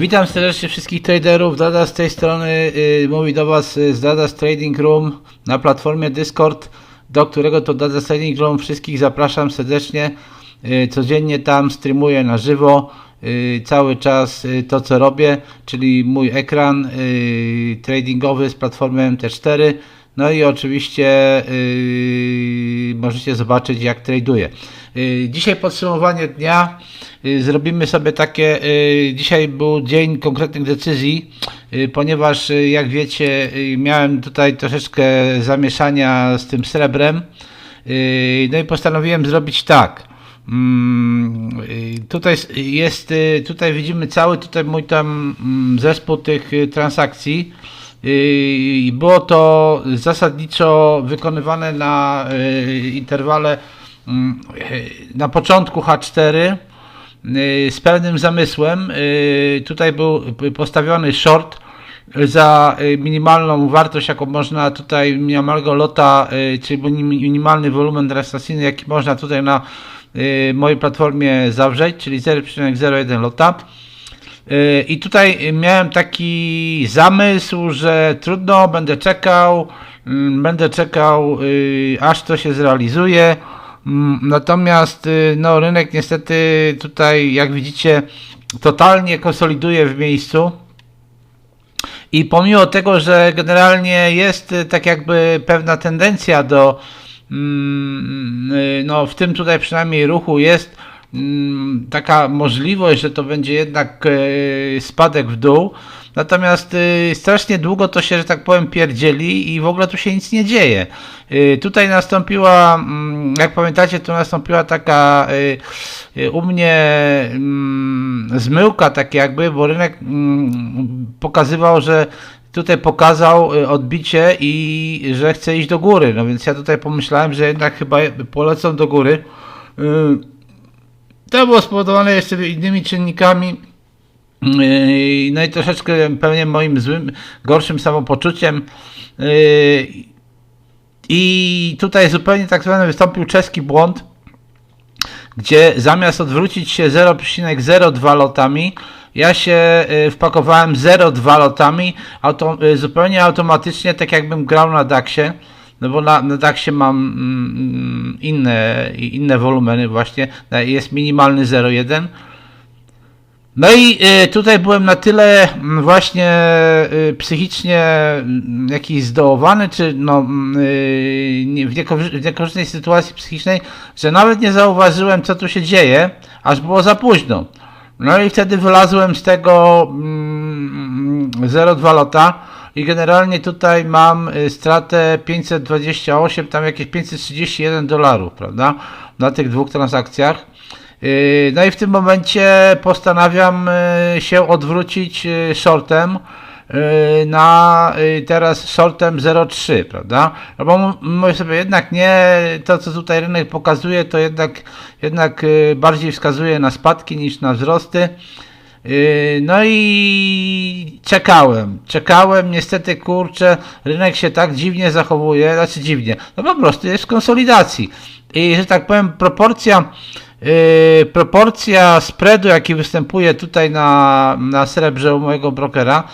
Witam serdecznie wszystkich traderów. Dada z tej strony y, mówi do Was y, z Dada's Trading Room na platformie Discord, do którego to Dada's Trading Room wszystkich zapraszam serdecznie. Y, codziennie tam streamuję na żywo y, cały czas y, to co robię, czyli mój ekran y, tradingowy z platformy MT4. No i oczywiście y, możecie zobaczyć jak traduję. Y, Dzisiaj podsumowanie dnia. Y, Zrobimy sobie takie. y, Dzisiaj był dzień konkretnych decyzji, ponieważ jak wiecie, miałem tutaj troszeczkę zamieszania z tym srebrem. No i postanowiłem zrobić tak. Mm, Tutaj jest, tutaj widzimy cały tutaj mój tam mm, zespół tych transakcji. I było to zasadniczo wykonywane na interwale na początku H4 y, z pewnym zamysłem. Y, Tutaj był postawiony short za y, minimalną wartość, jaką można tutaj, minimalnego lota, czyli minim- minimalny wolumen transakcyjny, jaki można tutaj na mojej platformie zawrzeć, czyli 0,01 lota. I tutaj miałem taki zamysł, że trudno, będę czekał, mm, będę czekał, aż to się zrealizuje. Mm, Natomiast y, no, rynek niestety tutaj, jak widzicie, totalnie konsoliduje w miejscu. I pomimo tego, że generalnie jest y, tak jakby pewna tendencja do, mm, y, no w tym tutaj przynajmniej ruchu jest mm, taka możliwość, że to będzie jednak spadek w dół. Natomiast y, strasznie długo to się, że tak powiem, pierdzieli i w ogóle tu się nic nie dzieje. Y, Tutaj nastąpiła, mm, jak pamiętacie, tu nastąpiła taka y, y, u mnie mm, zmyłka, tak jakby, bo rynek mm, pokazywał, że tutaj pokazał y, odbicie i że chce iść do góry. No więc ja tutaj pomyślałem, że jednak chyba polecą do góry. Y, To było spowodowane jeszcze innymi czynnikami. Yy, No i troszeczkę pewnie moim złym, gorszym samopoczuciem. Yy, I tutaj zupełnie tak zwany wystąpił czeski błąd, gdzie zamiast odwrócić się 0,02 lotami, ja się yy, wpakowałem 0,2 lotami, auto, yy, zupełnie automatycznie, tak jakbym grał na DAX-ie. No bo na, na DAX-ie mam mm, inne, inne wolumeny właśnie, jest minimalny 0,1. No i y, tutaj byłem na tyle mm, właśnie y, psychicznie mm, jakiś zdołowany, czy no, mm, y, w, w niekorzystnej sytuacji psychicznej, że nawet nie zauważyłem, co tu się dzieje, aż było za późno. No i wtedy wylazłem z tego mm, 0,2 lota i generalnie tutaj mam stratę 528, tam jakieś 531 dolarów, prawda, na tych dwóch transakcjach. Yy, No i w tym momencie postanawiam yy, się odwrócić yy, shortem na teraz shortem 0,3, prawda? No bo mówię sobie jednak nie, to co tutaj rynek pokazuje, to jednak, jednak bardziej wskazuje na spadki niż na wzrosty. No i czekałem, czekałem, niestety kurczę, rynek się tak dziwnie zachowuje, znaczy dziwnie, no po prostu jest w konsolidacji. I że tak powiem, proporcja, yy, proporcja spreadu, jaki występuje tutaj na, na srebrze u mojego brokera,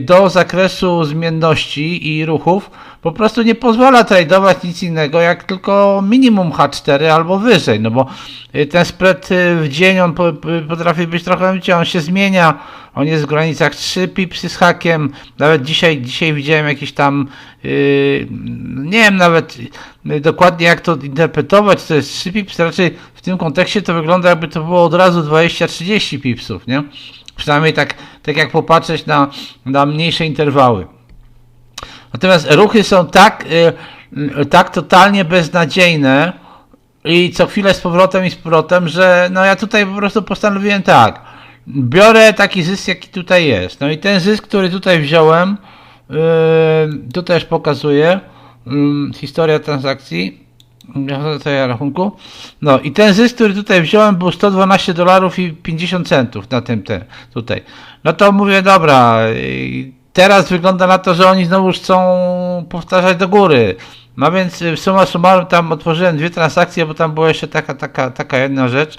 do zakresu zmienności i ruchów po prostu nie pozwala tradować nic innego jak tylko minimum H4 albo wyżej, no bo y, ten spread y, w dzień on po- po- potrafi być trochę, wiecie, on się zmienia, on jest w granicach 3 pipsy z hakiem, nawet dzisiaj, dzisiaj widziałem jakieś tam, nie wiem nawet y, dokładnie jak to interpretować, to jest 3 pipsy, raczej w tym kontekście to wygląda jakby to było od razu 20-30 pipsów, nie? Przynajmniej tak, tak jak popatrzeć na, na mniejsze interwały. Natomiast ruchy są tak, y, y, tak totalnie beznadziejne i co chwilę z powrotem i z powrotem, że no ja tutaj po prostu postanowiłem tak. Biorę taki zysk, jaki tutaj jest. No i ten zysk, który tutaj wziąłem, yy, tu też pokazuję historia transakcji. Tutaj rachunku. No i ten zysk, który tutaj wziąłem był 112 dolarów i 50 centów na tym te, tutaj. No to mówię, dobra, teraz wygląda na to, że oni znowu chcą powtarzać do góry. No więc y, summa summarum tam otworzyłem dwie transakcje, bo tam była jeszcze taka, taka, taka jedna rzecz.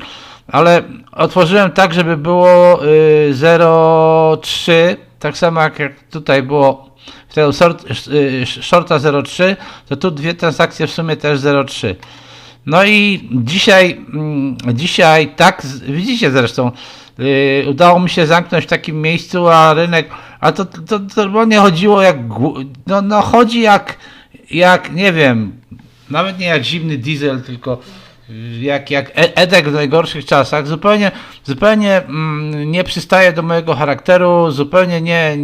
ale otworzyłem tak, żeby było y, 0,3, tak samo jak tutaj było w tego sort, y, shorta 0,3, to tu dwie transakcje w sumie też 0,3. No i dzisiaj, mm, dzisiaj tak, widzicie zresztą, yy, udało mi się zamknąć w takim miejscu, a rynek, a to, to, to bo nie chodziło jak, no, no chodzi jak, jak, nie wiem, nawet nie jak zimny diesel, tylko jak, jak E- Edek w najgorszych czasach, zupełnie, zupełnie mm, nie przystaje do mojego charakteru, zupełnie nie,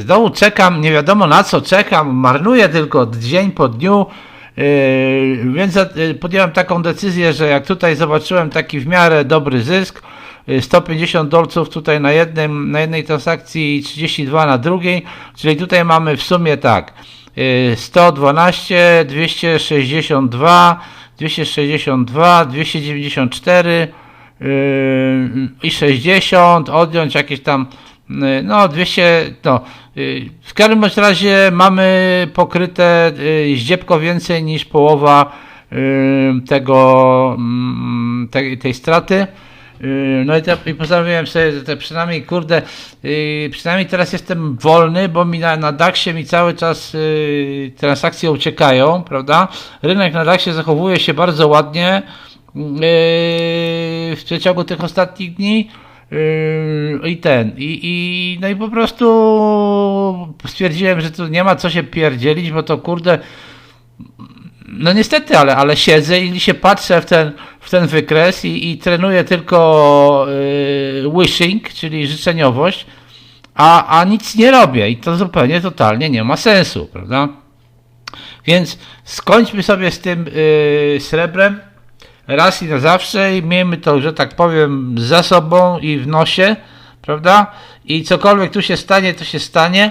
Znowu, czekam, nie wiadomo na co czekam, marnuję tylko dzień po dniu, yy, więc yy, podjąłem taką decyzję, że jak tutaj zobaczyłem taki w miarę dobry zysk, yy, 150 dolców tutaj na, jednym, na jednej transakcji i 32 na drugiej, czyli tutaj mamy w sumie tak, yy, 112, 262, 262, 294, Yy, i 60, odjąć jakieś tam, no 200, no. yy, W każdym bądź razie mamy pokryte zdziepko więcej niż połowa tego, mm, tej, tej straty. No i, te, i postanowiłem sobie, że te przynajmniej, kurde, przynajmniej teraz jestem wolny, bo mi na, na DAX-ie mi cały czas transakcje uciekają, prawda? Rynek na DAX-ie zachowuje się bardzo ładnie w przeciągu tych ostatnich dni. I ten, i, i no i po prostu stwierdziłem, że tu nie ma co się pierdzielić, bo to kurde, no niestety, ale, ale siedzę i się patrzę w ten, w ten wykres i, i trenuję tylko yy, wishing, czyli życzeniowość, a, a nic nie robię i to zupełnie, totalnie nie ma sensu, prawda? Więc skończmy sobie z tym yy, srebrem raz i na zawsze i miejmy to, że tak powiem, za sobą i w nosie, prawda? I cokolwiek tu się stanie, to się stanie.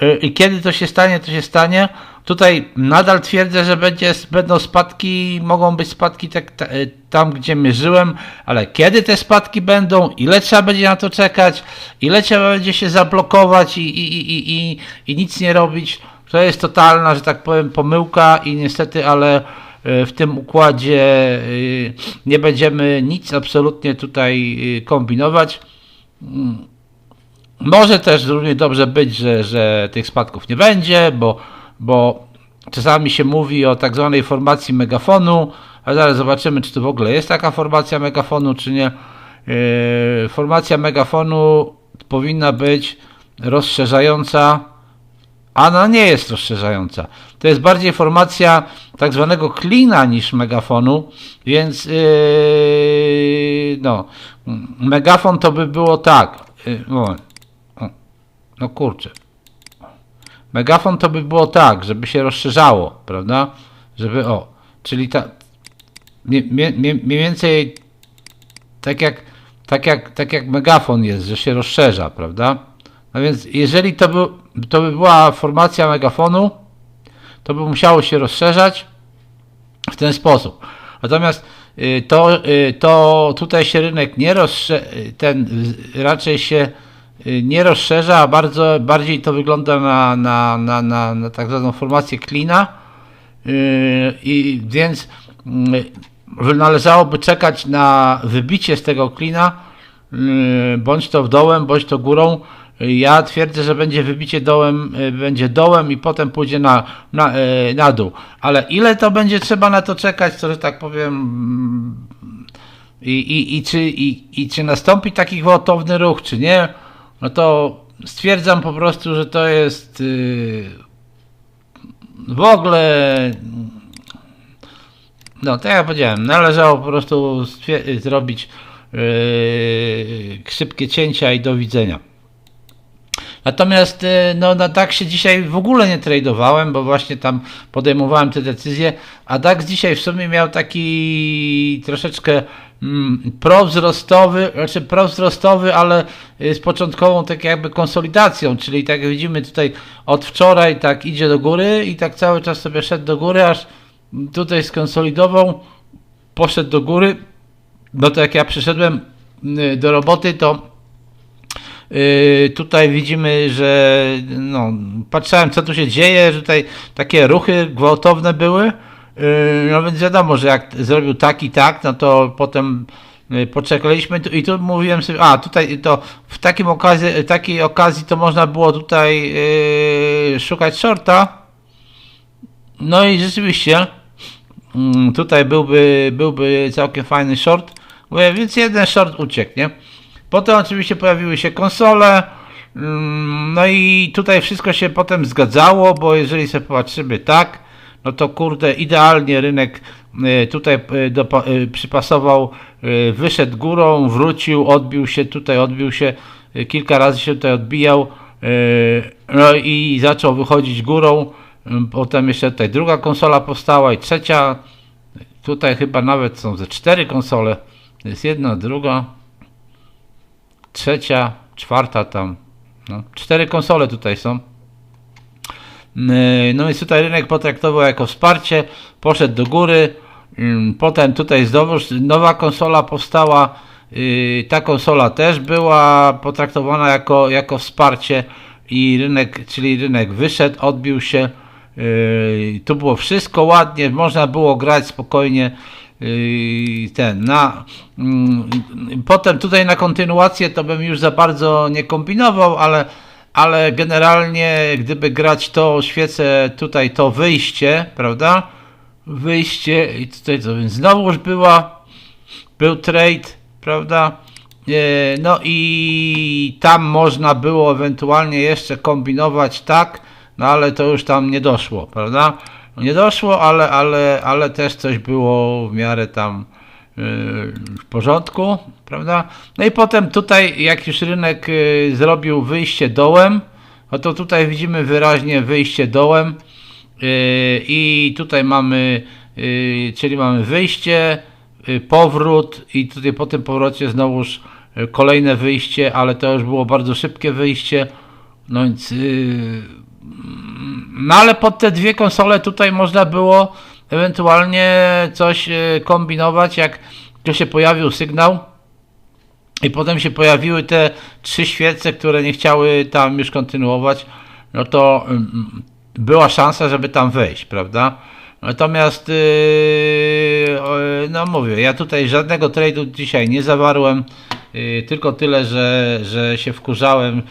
Yy, I kiedy to się stanie, to się stanie. Tutaj nadal twierdzę, że będzie, będą spadki, mogą być spadki tak, ta, y, tam, gdzie mierzyłem, ale kiedy te spadki będą, ile trzeba będzie na to czekać, ile trzeba będzie się zablokować i, i, i, i, i, nic nie robić, to jest totalna, że tak powiem, pomyłka i niestety, ale y, w tym układzie y, nie będziemy nic absolutnie tutaj y, kombinować. Może też równie dobrze być, że, że tych spadków nie będzie, bo, bo czasami się mówi o tak zwanej formacji megafonu, a zaraz zobaczymy, czy to w ogóle jest taka formacja megafonu, czy nie. Formacja megafonu powinna być rozszerzająca, a ona nie jest rozszerzająca. To jest bardziej formacja tak zwanego klina niż megafonu, więc yy, no, megafon to by było tak. Yy, no kurczę. Megafon to by było tak, żeby się rozszerzało, prawda? Żeby o, czyli ta mniej więcej tak jak, tak, jak, tak jak megafon jest, że się rozszerza, prawda? No więc jeżeli to by, to by była formacja megafonu, to by musiało się rozszerzać w ten sposób. Natomiast y, to, y, to tutaj się rynek nie rozszerza, ten y, raczej się nie rozszerza, a bardzo bardziej to wygląda na, na, na, na, na tak zwaną formację klina. I więc yy, należałoby czekać na wybicie z tego klina, bądź to dołem, bądź to górą. Ja twierdzę, że będzie wybicie dołem, yy, będzie dołem i potem pójdzie na, na, yy, na dół. Ale ile to będzie trzeba na to czekać, to że tak powiem. mm, I, i, i, czy, i, I czy nastąpi taki gwałtowny ruch, czy nie, no to stwierdzam po prostu, że to jest. Yy, w ogóle no tak jak powiedziałem, należało po prostu zrobić yy, szybkie cięcia i do widzenia. Natomiast yy, no, na DAX-ie dzisiaj w ogóle nie tradowałem, bo właśnie tam podejmowałem te decyzje, a DAX dzisiaj w sumie miał taki troszeczkę mm, prowzrostowy, znaczy prowzrostowy, ale y, z początkową tak jakby konsolidacją, czyli tak jak widzimy tutaj od wczoraj tak idzie do góry i tak cały czas sobie szedł do góry, aż tutaj skonsolidował, poszedł do góry, no to jak ja przyszedłem y, do roboty, to Yy, tutaj widzimy, że no, patrzałem co tu się dzieje, że tutaj takie ruchy gwałtowne były Yy, No więc wiadomo, że jak zrobił tak i tak, no to potem yy, poczekaliśmy i tu mówiłem sobie, a tutaj to w takim okazji, takiej okazji to można było tutaj yy, szukać shorta. No i rzeczywiście mm, tutaj byłby, byłby całkiem fajny short, więc jeden short uciekł, nie? Potem oczywiście pojawiły się konsole, mm, no i tutaj wszystko się potem zgadzało, bo jeżeli sobie popatrzymy tak, no to kurde, idealnie rynek y, tutaj y, dopa- y, przypasował, wyszedł górą, wrócił, odbił się tutaj, odbił się, kilka razy się tutaj odbijał, no i zaczął wychodzić górą, Ym, potem jeszcze tutaj druga konsola powstała i trzecia, tutaj chyba nawet są ze cztery konsole, jest jedna, druga, trzecia, czwarta tam, no, cztery konsole tutaj są. Yy, No więc tutaj rynek potraktował jako wsparcie, poszedł do góry. Ym, Potem tutaj znowuż nowa konsola powstała. Yy, Ta konsola też była potraktowana jako, jako wsparcie i rynek, czyli rynek wyszedł, odbił się. Yy, Tu było wszystko ładnie, można było grać spokojnie. Yy, Ten, na, mm, potem tutaj na kontynuację to bym już za bardzo nie kombinował, ale ale generalnie gdyby grać to świecę tutaj to wyjście, prawda? Wyjście i tutaj co więc znowuż była był trade, prawda? E, No i tam można było ewentualnie jeszcze kombinować tak, no ale to już tam nie doszło, prawda? Nie doszło, ale, ale, ale też coś było w miarę tam yy, w porządku, prawda? No i potem tutaj, jak już rynek yy, zrobił wyjście dołem, no to tutaj widzimy wyraźnie wyjście dołem yy, i tutaj mamy, czyli mamy wyjście, powrót i tutaj po tym powrocie znowuż kolejne wyjście, ale to już było bardzo szybkie wyjście, no więc no ale pod te dwie konsole tutaj można było ewentualnie coś e, kombinować, jak to się pojawił sygnał i potem się pojawiły te trzy świece, które nie chciały tam już kontynuować, no to mm, była szansa, żeby tam wejść, prawda? Natomiast o, no mówię, ja tutaj żadnego trade'u dzisiaj nie zawarłem, yy, tylko tyle, że, że się wkurzałem,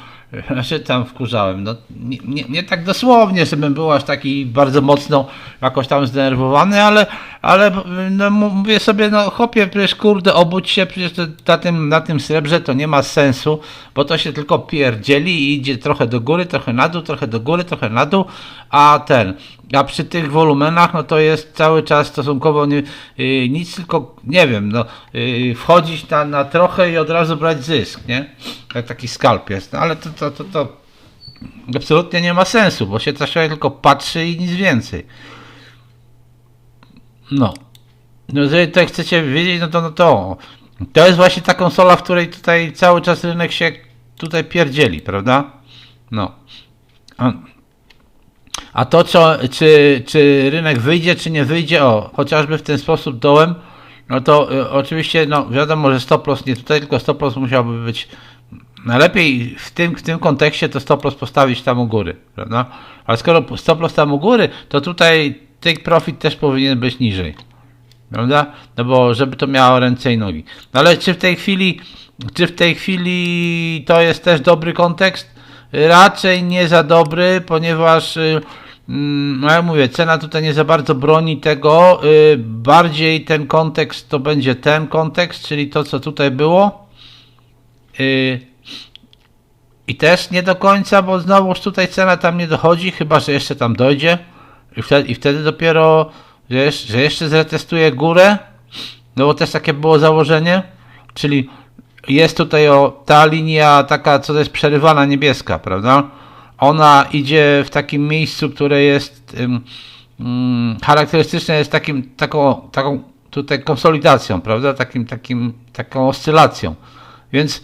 znaczy tam wkurzałem, no nie, nie, nie tak dosłownie, żebym był aż taki bardzo mocno jakoś tam zdenerwowany, ale, ale no mówię sobie, no chłopie, przecież kurde, obudź się, przecież na, tym, na tym srebrze to nie ma sensu, bo to się tylko pierdzieli i idzie trochę do góry, trochę na dół, trochę do góry, trochę na dół, a ten, a przy tych wolumenach, no to jest cały czas stosunkowo nie, yy, nic, tylko nie wiem, no yy, wchodzić na, na trochę i od razu brać zysk, nie? Jak taki skalp jest, no ale to, to, to, to absolutnie nie ma sensu, bo się człowiek tylko patrzy i nic więcej. No. No jeżeli tutaj chcecie wiedzieć, no to, no to to jest właśnie ta konsola, w której tutaj cały czas rynek się tutaj pierdzieli, prawda? No. A, a to, co, czy, czy rynek wyjdzie, czy nie wyjdzie, o, chociażby w ten sposób dołem, no to y, oczywiście, no wiadomo, że stop loss nie tutaj, tylko stop loss musiałby być najlepiej w tym, w tym kontekście to stop loss postawić tam u góry, prawda? Ale skoro stop loss tam u góry, to tutaj take profit też powinien być niżej. Prawda? No bo żeby to miało ręce i nogi. No ale czy w tej chwili, czy w tej chwili to jest też dobry kontekst? Raczej nie za dobry, ponieważ y, mm, no ja mówię, cena tutaj nie za bardzo broni tego. y, Bardziej ten kontekst to będzie ten kontekst, czyli to co tutaj było. Y, I też nie do końca, bo znowuż tutaj cena tam nie dochodzi, chyba że jeszcze tam dojdzie. I wtedy, i wtedy dopiero, że że jeszcze zretestuje górę. No bo też takie było założenie. Czyli jest tutaj o ta linia taka, co to jest przerywana niebieska, prawda? Ona idzie w takim miejscu, które jest charakterystyczne jest takim, taką, taką tutaj konsolidacją, prawda? Takim, takim, taką oscylacją. Więc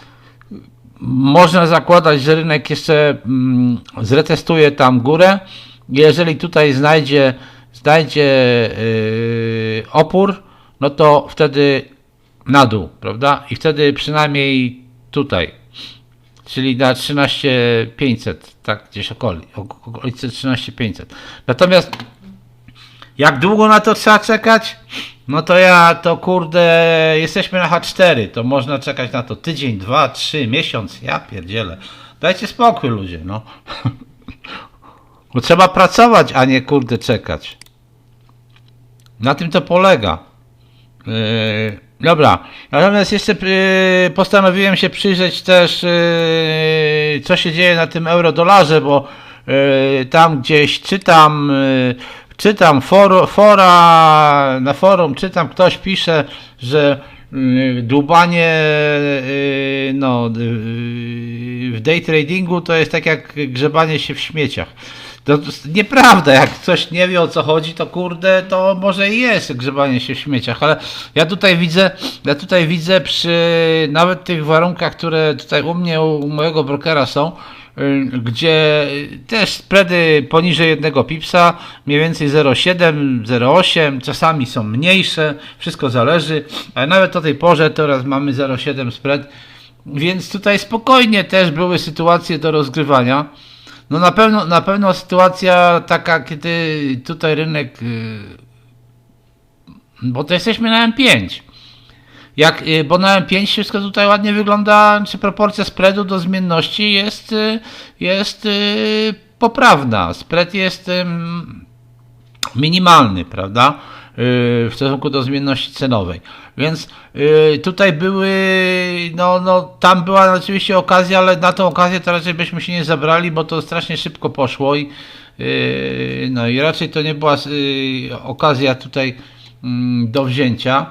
można zakładać, że rynek jeszcze mm, zretestuje tam górę. Jeżeli tutaj znajdzie, znajdzie yy, opór, no to wtedy na dół, prawda? I wtedy przynajmniej tutaj, czyli na 13500, tak gdzieś okoli, okolice 13500. Natomiast Jak długo na to trzeba czekać? No to ja, to kurde, jesteśmy na H4, to można czekać na to tydzień, dwa, trzy, miesiąc, ja pierdzielę. Dajcie spokój ludzie, no. Bo trzeba pracować, a nie kurde czekać. Na tym to polega. Yy, dobra, natomiast jeszcze yy, postanowiłem się przyjrzeć też, yy, co się dzieje na tym euro-dolarze, bo yy, tam gdzieś czytam, yy, czytam for, fora, na forum czytam, ktoś pisze, że yy, dłubanie yy, no, yy, w day tradingu to jest tak jak grzebanie się w śmieciach. To nieprawda, jak ktoś nie wie o co chodzi, to kurde, to może i jest grzebanie się w śmieciach, ale ja tutaj widzę, ja tutaj widzę przy nawet tych warunkach, które tutaj u mnie, u mojego brokera są, y, gdzie też spready poniżej jednego pipsa, mniej więcej 0,7, 0,8, czasami są mniejsze, wszystko zależy, ale nawet o tej porze teraz mamy 0,7 spread, więc tutaj spokojnie też były sytuacje do rozgrywania. No na pewno, na pewno sytuacja taka, kiedy tutaj rynek, yy, bo to jesteśmy na M5. Jak, yy, bo na M5 wszystko tutaj ładnie wygląda, czy proporcja spreadu do zmienności jest, yy, jest yy, poprawna. Spread jest minimalny, prawda? W stosunku do zmienności cenowej. Więc tutaj były, no, no, tam była oczywiście okazja, ale na tą okazję to raczej byśmy się nie zabrali, bo to strasznie szybko poszło i no i raczej to nie była okazja tutaj mm, do wzięcia.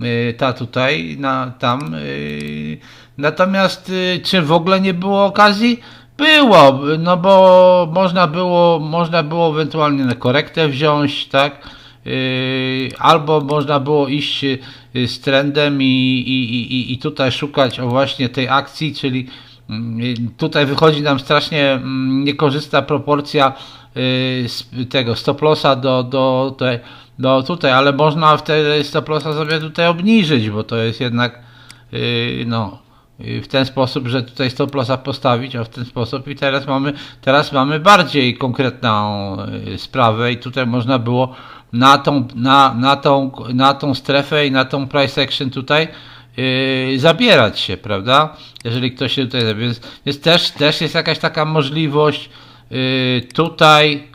Yy, ta tutaj, na, tam. Yy, natomiast yy, czy w ogóle nie było okazji? Było, no bo można było, można było ewentualnie na korektę wziąć, tak? Albo można było iść z trendem i, i, i, i tutaj szukać o właśnie tej akcji, czyli yy, tutaj wychodzi nam strasznie mm, niekorzystna proporcja tego stop lossa do, do, do, do tutaj, ale można wtedy stop lossa sobie tutaj obniżyć, bo to jest jednak yy, no yy, w ten sposób, że tutaj stop lossa postawić, a w ten sposób i teraz mamy, teraz mamy bardziej konkretną yy, sprawę i tutaj można było na tą, na, na tą, na tą strefę i na tą price action tutaj yy, zabierać się, prawda? Jeżeli ktoś się tutaj zabierze. Więc, więc też, też jest jakaś taka możliwość yy, tutaj,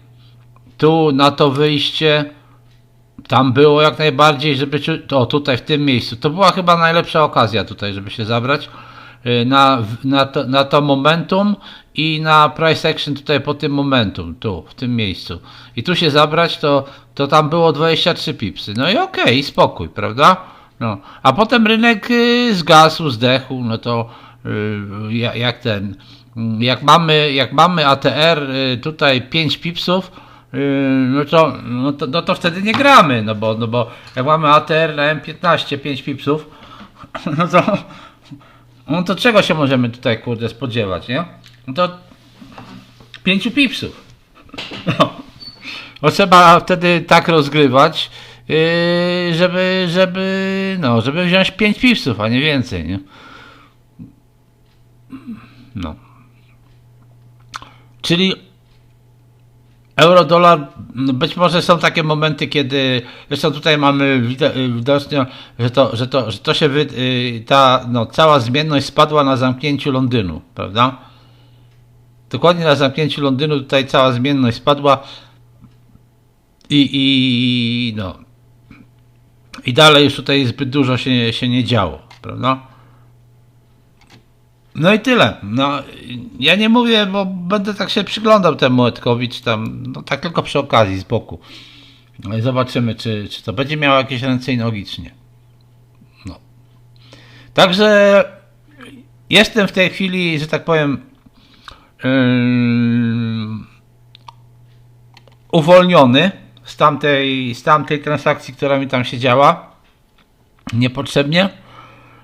tu na to wyjście. Tam było jak najbardziej, żeby. czu- O, tutaj w tym miejscu. To była chyba najlepsza okazja tutaj, żeby się zabrać yy, na, na, to, na to momentum i na price action tutaj po tym momentum, tu, w tym miejscu. I tu się zabrać, to, to tam było 23 pipsy. No i okej, spokój, prawda? No. A potem rynek y, zgasł, zdechł, no to y, ja- jak ten, mm, jak mamy, jak mamy ATR y, tutaj 5 pipsów, y, no to, no to, no to wtedy nie gramy, no bo, no bo jak mamy ATR na M15 5 pipsów, no to, no to czego się możemy tutaj kurde spodziewać, nie? No to 5 pipsów. No. No trzeba wtedy tak rozgrywać, yy, żeby, żeby, no, żeby wziąć 5 pipsów, a nie więcej, nie? No. Czyli euro-dolar, no być może są takie momenty, kiedy, zresztą tutaj mamy wide- widocznie, że to, że to, że to się, wy, yy, ta, no, cała zmienność spadła na zamknięciu Londynu, prawda? Dokładnie na zamknięciu Londynu tutaj cała zmienność spadła i, i no i dalej już tutaj zbyt dużo się, się nie działo, prawda? No i tyle. No, ja nie mówię, bo będę tak się przyglądał temu Edkowi, czy tam, no tak tylko przy okazji, z boku. No i zobaczymy, czy, czy to będzie miało jakieś ręce i nogi, czy nie. No. Także jestem w tej chwili, że tak powiem, yy, uwolniony z tamtej, z tamtej transakcji, która mi tam się działa niepotrzebnie.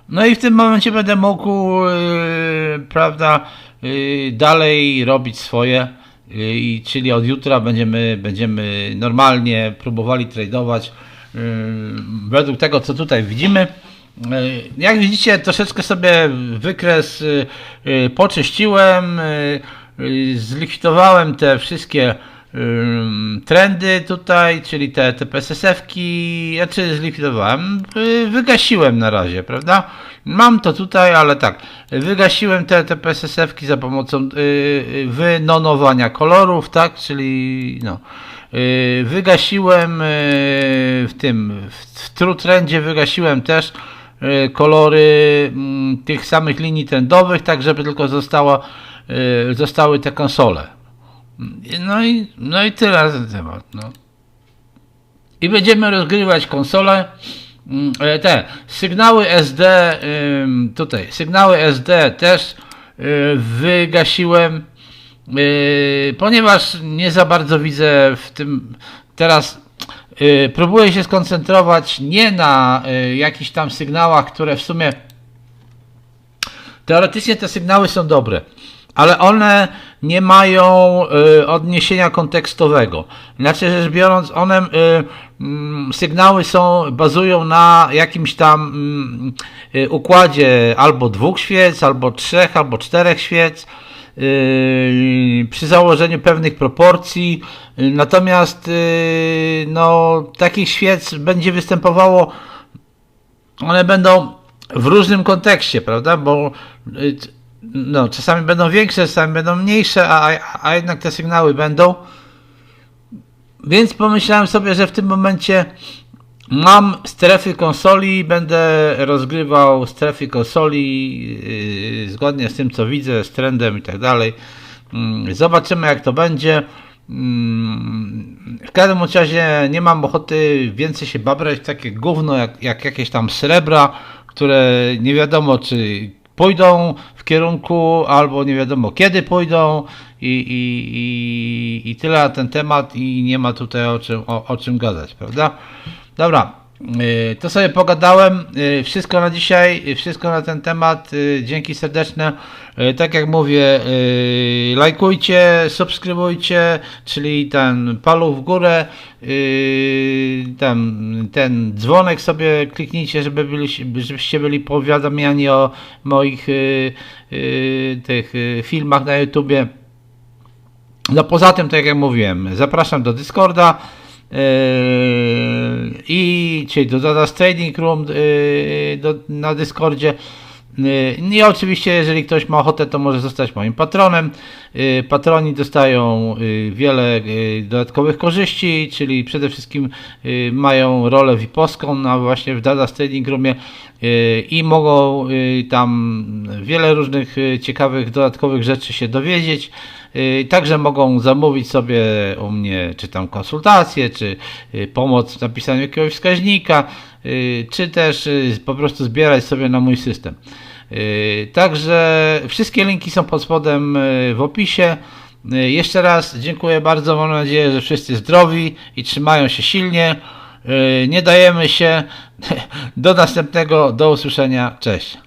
No i w tym momencie będę mógł, yy, prawda, yy, dalej robić swoje. Yy, czyli od jutra będziemy, będziemy normalnie próbowali tradować yy, według tego, co tutaj widzimy. Jak widzicie, troszeczkę sobie wykres poczyściłem, zlikwidowałem te wszystkie trendy tutaj, czyli te, te PSSF-ki, czy zlikwidowałem, y, wygasiłem na razie, prawda? Mam to tutaj, ale tak, wygasiłem te, te PSSF-ki za pomocą y, y, wynonowania kolorów, tak, czyli no, wygasiłem w tym, w, w True Trendzie wygasiłem też kolory mm, tych samych linii trendowych, tak żeby tylko zostało, y, zostały te konsole. No i, no i tyle na ten temat. No. I będziemy rozgrywać konsole. mm, e, Te sygnały SD, tutaj sygnały SD też y, wygasiłem, y, ponieważ nie za bardzo widzę w tym teraz. y, Próbuję się skoncentrować nie na jakichś tam sygnałach, które w sumie Teoretycznie te sygnały są dobre, ale one nie mają y, odniesienia kontekstowego. Inaczej rzecz biorąc, one y, mm, sygnały są bazują na jakimś tam mm, y, układzie albo dwóch świec, albo trzech, albo czterech świec. y, Przy założeniu pewnych proporcji, natomiast y, no, takich świec będzie występowało one będą w różnym kontekście, prawda? Bo y, no, czasami będą większe, czasami będą mniejsze, a, a- jednak te sygnały będą. Więc pomyślałem sobie, że w tym momencie mam strefy konsoli, będę rozgrywał strefy konsoli yy, zgodnie z tym, co widzę, z trendem i tak dalej. Mm, Zobaczymy, jak to będzie. Mm, W każdym razie nie mam ochoty więcej się babrać w takie gówno, jak, jak jakieś tam srebra, które nie wiadomo, czy pójdą w kierunku, albo nie wiadomo kiedy pójdą i, i, i, i tyle na ten temat i nie ma tutaj o czym, o, o czym gadać, prawda? Dobra, to sobie pogadałem, yy, wszystko na dzisiaj, yy, wszystko na ten temat, dzięki serdeczne. Tak jak mówię, lajkujcie, subskrybujcie, czyli ten paluch w górę, tam ten dzwonek sobie kliknijcie, żeby byli, żebyście byli powiadamiani o moich tych filmach na YouTubie. No poza tym, tak jak mówiłem, zapraszam do Discorda i czyli do Data Trading Room yy, do, na Discordzie. Yy, I oczywiście, jeżeli ktoś ma ochotę, to może zostać moim patronem. Yy, Patroni dostają yy, wiele yy, dodatkowych korzyści, czyli przede wszystkim yy, mają rolę VIP-owską na właśnie w Data Trading Roomie yy, i mogą yy, tam wiele różnych yy, ciekawych dodatkowych rzeczy się dowiedzieć. Także mogą zamówić sobie u mnie, czy tam konsultacje, czy pomoc w napisaniu jakiegoś wskaźnika, czy też po prostu zbierać sobie na mój system. Także wszystkie linki są pod spodem w opisie. Jeszcze raz dziękuję bardzo. Mam nadzieję, że wszyscy zdrowi i trzymają się silnie. Yy, Nie dajemy się. Do następnego. Do usłyszenia. Cześć.